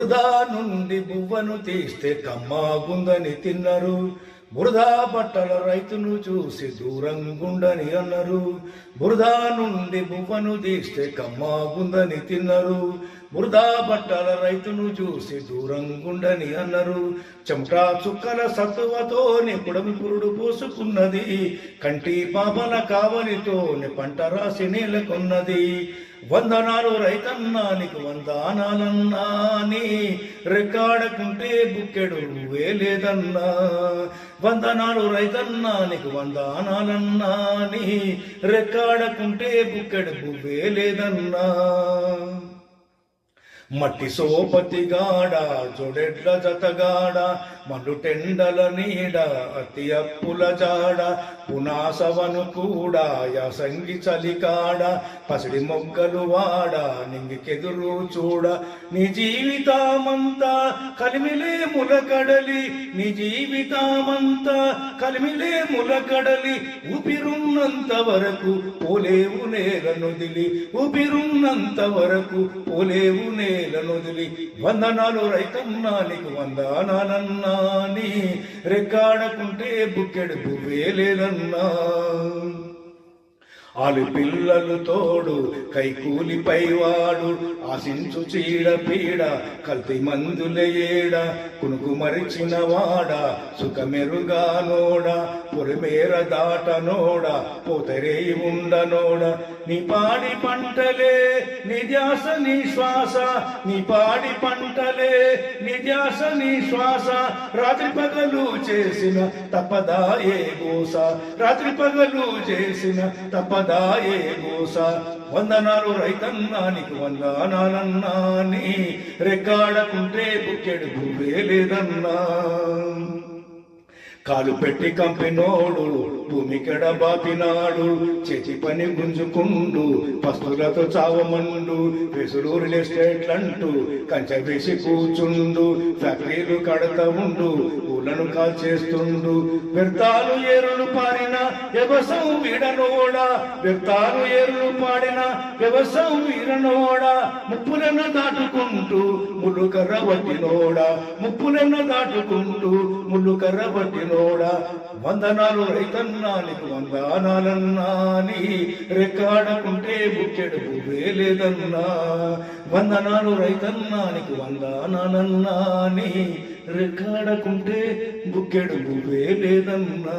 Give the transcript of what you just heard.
బురదా నుండి బువ్వను తీస్తే కమ్మాగుందని తిన్నారు. బురదా బట్టల రైతును చూసి దూరం గుండని అన్నారు. బురదా నుండి బువ్వను తీస్తే కమ్మాగుందని తిన్నారు. బురదా బట్టల రైతును చూసి దూరం గుండని అన్నారు. చెమటా చుక్కల సత్తువతోని పుడమి పురుడు పోసుకున్నది. కంటి పాపల కావలితోని పంట రాసి నేలకొన్నది. వందనాలు రైతన్నా నీకు వందనాలన్నా నీ రెక్కాడకుంటే బుక్కెడు వేలేదన్నా వందనాలు రైతన్నా నీకు వందనాలన్నా నీ రెక్కాడకుంటే బుక్కెడు వేలేదన్నా మట్టి సోపతిగాడ జొడెడ్ల జతగాడ మలుటెండల నీడ అతి అప్పుల జాడ పునాసవను కూడా యాసంగి చలికాడ పసిడి మొగ్గలు వాడ నింగికెదురు చూడ నీ జీవితామంతా కలిమిలే ములకడలి నీ జీవితామంతా కలిమిలే ములకడలి ఊపిరున్నంత వరకు పోలేవు నేలనొదిలి ఊపిరున్నంత వరకు పోలేవు నేలనొదిలి వందనాలు రైతన్నానికి వందనాలన్నా. నీ రెక్కాడకుంటే బుక్కెడు వేలేదన్నా ఆలు పిల్లలు తోడు కైకూలిపై వాడు ఆశించు చీడ పీడ కల్తీ మందుల ఏడ కునుకు మరిచిన వాడ సుఖమెరుగా నోడ పొరిమేర దాట నోడ పోతరే ఉండనోడ నీ పాడి పంటలే నిజాస నీ శ్వాస నీ పాడి పంటలే నిజాస నీ శ్వాస రాత్రి పగలు చేసిన తప్పదాయే గోస? రాత్రి పగలు చేసిన దాయే గోస వందనాలు రైతన్నానికి వందనాలన్నా నీ రెక్కాడకుంటే బుక్కెడు లేదన్నా కాలు పెట్టి కంపినోడు భూమికెడ బాపినాడు చేతి పని గుంజుకుండు పస్తులతో చావమండు వెసులు రియల్ ఎస్టేట్లంటూ కంచె వేసి కూర్చుండు ఫ్యాక్టరీలు కడతా ఉండు ఊళ్ళను కాల్చేస్తుండు. వ్యర్థాలు ఏరులు పారిన వ్యవసాయం వీడనోడా వ్యర్థాలు ఏరులు పాడిన వ్యవసాయం వీడనోడా ముప్పులను దాటుకుంటూ ముళ్ళు కర్ర వట్టినోడా ముప్పులను దాటుకుంటూ ముళ్ళు కర్ర వట్టినోడా తోడా వందనాలు రైతన్నా నీకు వందనాలన్నా నీ రెక్కాడకుంటే బుక్కెడు లేదన్నా. వందనాలు రైతన్నా నీకు వందనాలన్నా నీ రెక్కాడకుంటే బుక్కెడు లేదన్నా.